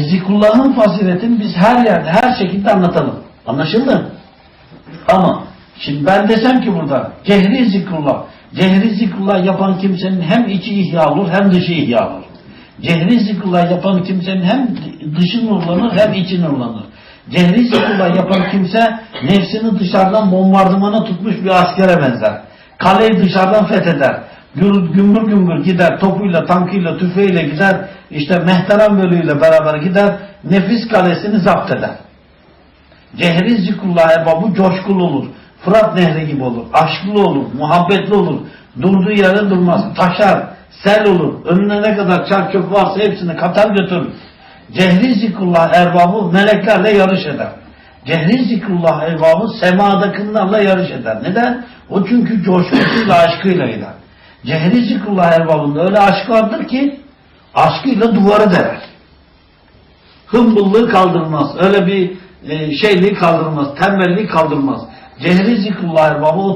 Zikrullah'ın faziletini biz her yerde, her şekilde anlatalım. Anlaşıldı? Ama şimdi ben desem ki burada cehri zikrullah, cehri zikrullah yapan kimsenin hem içi ihya olur hem dışı ihya olur. Cehri zikrullah yapan kimsenin hem dışı nurlanır hem içi nurlanır. Cehri zikrullah yapan kimse nefsini dışarıdan bombardımana tutmuş bir askere benzer. Kaleyi dışarıdan fetheder. Gümbür gümbür gider, topuyla, tankıyla, tüfeğiyle gider, işte mehteran bölüğüyle beraber gider, nefis kalesini zapt eder. Cehri zikrullah erbabı coşkulu olur. Fırat nehri gibi olur. Aşklı olur. Muhabbetli olur. Durduğu yere durmaz. Taşar. Sel olur. Önüne ne kadar çark çöp varsa hepsini katar götürür. Cehri zikrullah erbabı meleklerle yarış eder. Cehri zikrullah erbabı semadakınlarla yarış eder. Neden? O çünkü coşkusuyla aşkıyla gider. Cehri zikrullah erbabında öyle aşk vardır ki aşkıyla duvarı deler hımbıllığı kaldırmaz. Öyle bir e, şeyliği kaldırmaz. Tembelliği kaldırmaz. Cehri zikrullah erbabı o